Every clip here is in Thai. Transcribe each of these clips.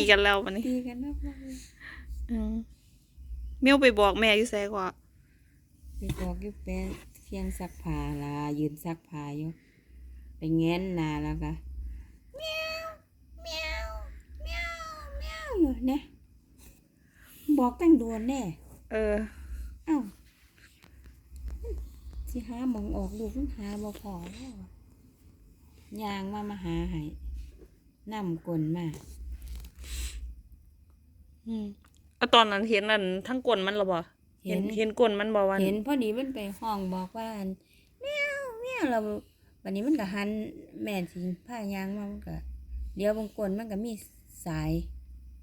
ตีกันแล้ววันนี้ตีกันนะพ่ออืมเมียวไปบอกแม่อยู่ไสกว่าไปบอกอยู่แปะเทียงซักผ้าลายืนซักผ้าอยู่ไปแง้นหนาแล้วก็เมียวเมียวเมียวเมียวอยู่เนี่ยบอกตั้งโดนแน่เออเอ้าสิหาหมองออกลูกมันหาบ่พอแล้วอะยางมามาหาให้นำกลนมา อืมเอาตอนนั้นเห็นนั่นทั้งกลนมันหรอบ่เห็นเห็นกลนมันบ่วันเห็นพอดีมันไปห้องบอกว่าอั่นแมวแมวเราวันนี้มันก็หันแม่สิผ้ายางมามันก็เดี๋ยวบางคนมันก็มีสาย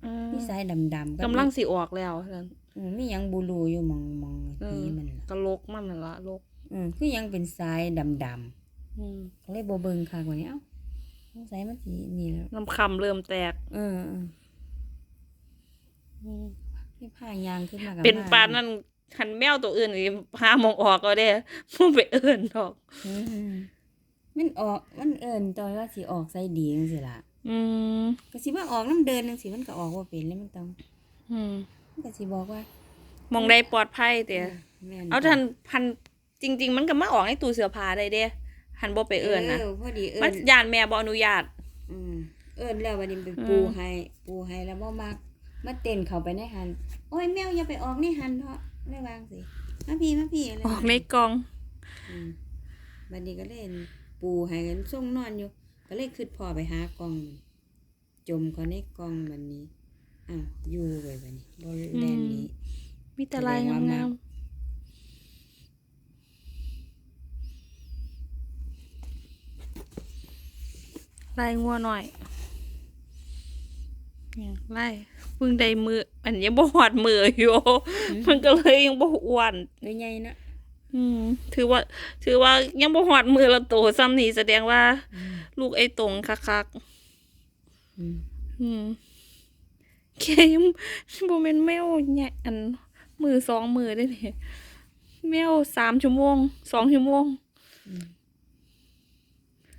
อืมมีสายดำๆกำลังสิออกแล้วนั่นอืมมีหยังบูรูอยู่มองมองเอทีอมันล่ะกะโลกมันนั่นละโลก อืมคือยังเป็นสายดำอืมๆก็เลยบ่เบิ่งค่ะกว่านี้เอ้าสงสัยมันสินี่แล้วน้ำคำเริ่มแตก เออเอออืมที่ผ้ายางขึ้นมากับเป็นมาปานนั่นหันแมวตัวอื่นนี่หาหมองออกก็ได้บ่ไปเอิ้นดอกอืมมันออกมันเอิ้นตอนว่าสิออกใส่ดีจังซี่ล่ะอืมก็สิว่าออกน้ำเดินจังซี่มันก็ออกบ่เป็นแล้วมันต้อง อืมมันก็สิบอกว่ามองได้ปลอดภัยแต่แม่นเอาทันพันจริง ๆ มันก็มาออกในตู้เสื้อผ้าได้เด้หันบ่ไปเอิ้นนะเออพอดีเอิ้มันนยานแม่บ่อนุญาต อืมเอิ้นแล้ววันนี้ไปอืมปูให้ ปูให้แล้วบ่มัก มาเต้นเข้าไปในหัน โอ้ยแมวอย่าไปออกในหันเถอะเลยวางสิมาพี่มาพี่อะไรออกในกล่องอืมบัดนี้ก็เล่นปูให้กันส่งนอนอยู่ ก็เลยคิดพอไปหากล่อง จมเขาในกล่องบัดนี้อ้าวอยู่ไว้บัดนี้บ่แล่นหนี้มีแต่ลายแสดงว่างามๆลายงัวหน่อย เนี่ยลายเพิ่งได้มืออันยังบ่หอดมืออยู่มันก็เลยยังบ่อ้วนเลยใหญ่นะอืม ถือว่า ถือว่ายังบ่หอดมือละโตซ้ำนี่แสดงว่าอืมลูกไอ้ตรงคักๆอืมอืมแค่ยังบ่แม่นแมวเนี่ยอัน มือสองมือได้นี่แมวสามชั่วโมงสองชั่วโมง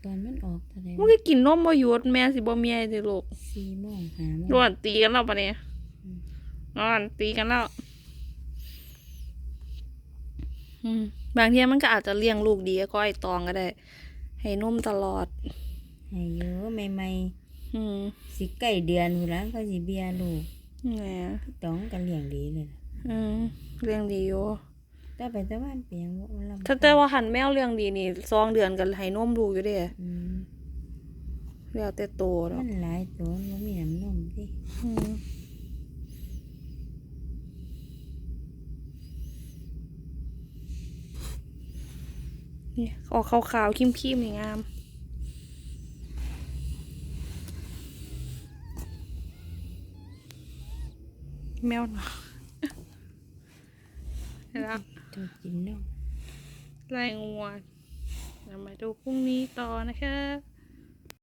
ตอนมันออกเท่าไหร่มันก็กินนมบ่หยุดแม่สิบ่เมียสิลูกสี่โมงห้าโมงร้อนตีกันแล้วปะเนี่ยอืมร้อนตีกันแล้วอืมบางทีมันก็อาจจะเลี้ยงลูกดีก็ไอ้ตองก็ได้ ให้นมตลอดให้เยอะใหม่อืมๆสิใกล้เดือนพุ่นละเขาสิเบียลูกแหมต้องกันเลี้ยงดีเลยล่ะอืมเลี้ยงดีอยู่ แต่ไปแต่ว่านเปียงบ่ลำถ้าแต่ว่าหันแมวเลี้ยงดีนี่สองเดือนกันให้นมลูกอยู่เด้อืมแล้วแต่โตดอกมันหลายตัวมันบ่มีน้ำนมสิอืมนี่ออกขาวๆคิ้มๆนี่งาม แมวหนาแล้วตัวกินนมไล่งวดเดี๋ยวมาดูพรุ่งนี้ต่อนะคะ